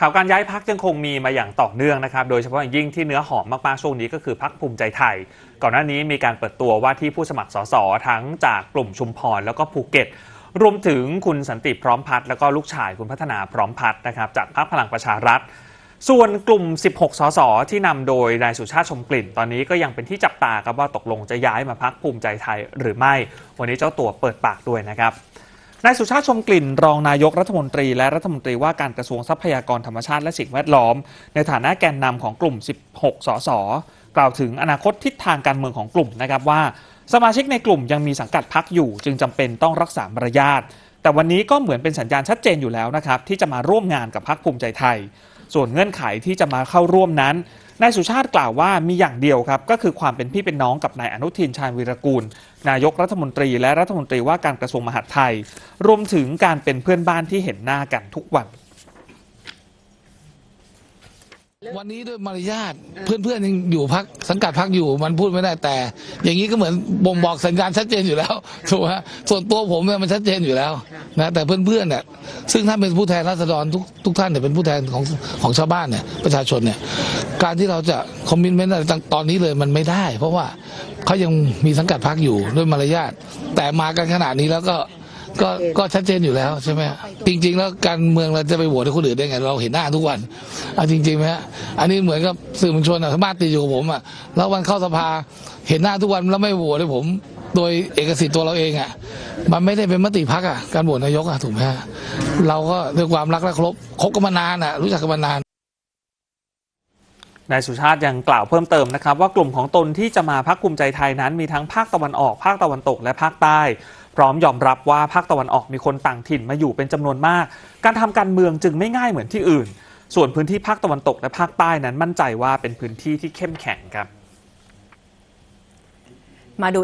ข่าวการย้ายพักยังคงมีมาอย่างต่อเนื่องนะครับ โดยเฉพาะอย่างยิ่งที่เนื้อหอมมากๆช่วงนี้ก็คือพักภูมิใจไทย ก่อนหน้านี้มีการเปิดตัวว่าที่ผู้สมัครสสทั้งจากกลุ่มชุมพรแล้วก็ภูเก็ต รวมถึงคุณสันติพร้อมพัฒน์แล้วก็ลูกชายคุณพัฒนาพร้อมพัฒน์นะครับจากพรรคพลังประชารัฐ ส่วนกลุ่ม 16 สสที่นำโดยนายสุชาติชมกลิ่น ตอนนี้ก็ยังเป็นที่จับตาครับว่าตกลงจะย้ายมาพักภูมิใจไทยหรือไม่ วันนี้เจ้าตัวเปิดปากด้วยนะครับ นายสุชาติชมกลิ่นรองนายกรัฐมนตรี และรัฐมนตรีว่าการกระทรวงทรัพยากรธรรมชาติและสิ่งแวดล้อม ในฐานะแกนนำของกลุ่ม 16 สส กล่าวถึงอนาคตทิศทางการเมืองของกลุ่มนะครับว่า สมาชิกในกลุ่มยังมีสังกัดพักอยู่ จึงจำเป็นต้องรักษามารยาทแต่วันนี้ก็เหมือนเป็นสัญญาณชัดเจนอยู่แล้วนะครับที่จะมาร่วมงานกับพักภูมิใจไทย ส่วนเงื่อนไขที่จะมาเข้าร่วมนั้นนายสุชาติกล่าวว่ามีอย่างเดียวครับ ก็คือความเป็นพี่เป็นน้องกับนายอนุทินชาญวีรกูล นายกรัฐมนตรีและรัฐมนตรีว่าการกระทรวงมหาดไทย รวมถึงการเป็นเพื่อนบ้านที่เห็นหน้ากันทุกวัน วันนี้ด้วยมารยาทเพื่อนๆยังอยู่พักสังกัดพักอยู่มันพูดไม่ได้แต่ อย่างนี้ก็เหมือนบ่งบอกสัญญาณชัดเจนอยู่แล้วถูกไหมฮะส่วนตัวผมเนี่ยมันชัดเจนอยู่แล้วนะแต่เพื่อนๆเนี่ยซึ่งท่านเป็นผู้แทนราษฎรทุกทุกท่านเนี่ยเป็นผู้แทนของของชาวบ้านเนี่ยประชาชนเนี่ยการที่เราจะคอมมิชเมนต์อะไรตอนนี้เลยมันไม่ได้ เพราะว่าเขายังมีสังกัดพักอยู่ด้วยมารยาทแต่มากันขนาดนี้แล้วก็ ก็ก็ชัดเจนอยู่แล้วใช่ไหมฮะจริง ๆ แล้วการเมืองเราจะไปโหวตให้คนอื่นได้ไง เราเห็นหน้าทุกวันเอาจริงๆไหมฮะอันนี้เหมือนกับสื่อมวลชนอะบ้านติดอยู่กับผมอะแล้ววันเข้าสภาเห็นหน้าทุกวันแล้วไม่โหวตให้ผม โดยเอกสิทธิ์ตัวเราเองอะมันไม่ได้เป็นมติพักอะการโหวตนายกอะถูกไหมฮะเราก็ด้วยความรักและเคารพคบกันมานานอะรู้จักกันมานาน นายสุชาติยังกล่าวเพิ่มเติมนะครับ ว่ากลุ่มของตนที่จะมาพักภูมิใจไทยนั้น มีทั้งภาคตะวันออก ภาคตะวันตกและภาคใต้ พร้อมยอมรับว่าภาคตะวันออกมีคนต่างถิ่นมาอยู่เป็นจำนวนมาก การทำการเมืองจึงไม่ง่ายเหมือนที่อื่น ส่วนพื้นที่ภาคตะวันตกและภาคใต้นั้นมั่นใจว่าเป็นพื้นที่ที่เข้มแข็งครับมาดู